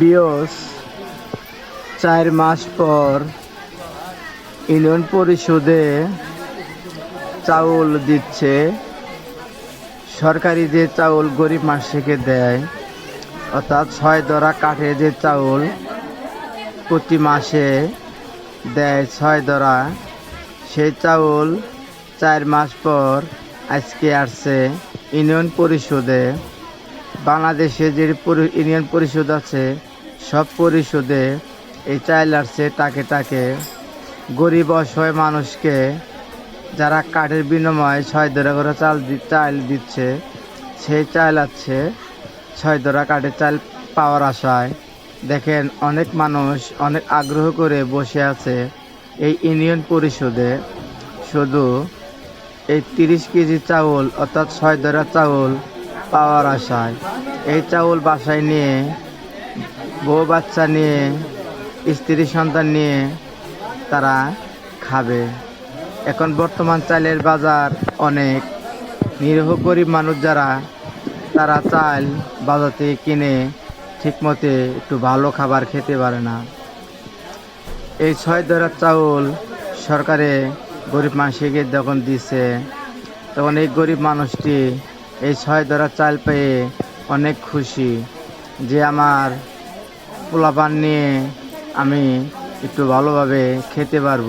বিয়স চার মাস পর ইউনিয়ন পরিষদে চাউল দিচ্ছে। সরকারি যে চাউল গরিব মানুষকে দেয়, অর্থাৎ ছয় দরা কাঠে যে চাউল প্রতি মাসে দেয় ছয় দরা সেই চাউল চার মাস পর আজকে আসছে ইউনিয়ন পরিষদে। বাংলাদেশে যে ইউনিয়ন পরিষদ আছে, সব পরিষদে এই চাল আসছে তাকে তাকে। গরিব অসহায় মানুষকে যারা কাঠের বিনিময়ে ছয় দরা করে চাল চাল দিচ্ছে, সেই চাল আছে ছয় দরা কাঠের চাল পাওয়ার আশায়। দেখেন, অনেক মানুষ অনেক আগ্রহ করে বসে আছে এই ইউনিয়ন পরিষদে। শুধু এই তিরিশ কেজি চাউল অর্থাৎ ছয় দরা চাউল পাওয়ার আশায়। এই চাউল বাসায় নিয়ে, বউ বাচ্চা নিয়ে, স্ত্রী সন্তান নিয়ে তারা খাবে। এখন বর্তমান চালের বাজার অনেক। নিরীহ গরিব মানুষ যারা, তারা চাল বাজার থেকে কিনে ঠিকমতো একটু ভালো খাবার খেতে পারে না। এই ছয় দরার চাউল সরকারে গরিব মানুষকে যখন দিছে, তখন এই গরিব মানুষটি এই ছয় দরা চাল পেয়ে অনেক খুশি যে আমার পোলাপান নিয়ে আমি একটু ভালোভাবে খেতে পারব।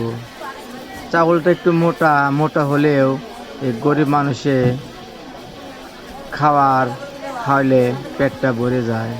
চাউলটা একটু মোটা মোটা হলেও এই গরিব মানুষে খাওয়ার খাওয়ালে পেটটা ভরে যায়।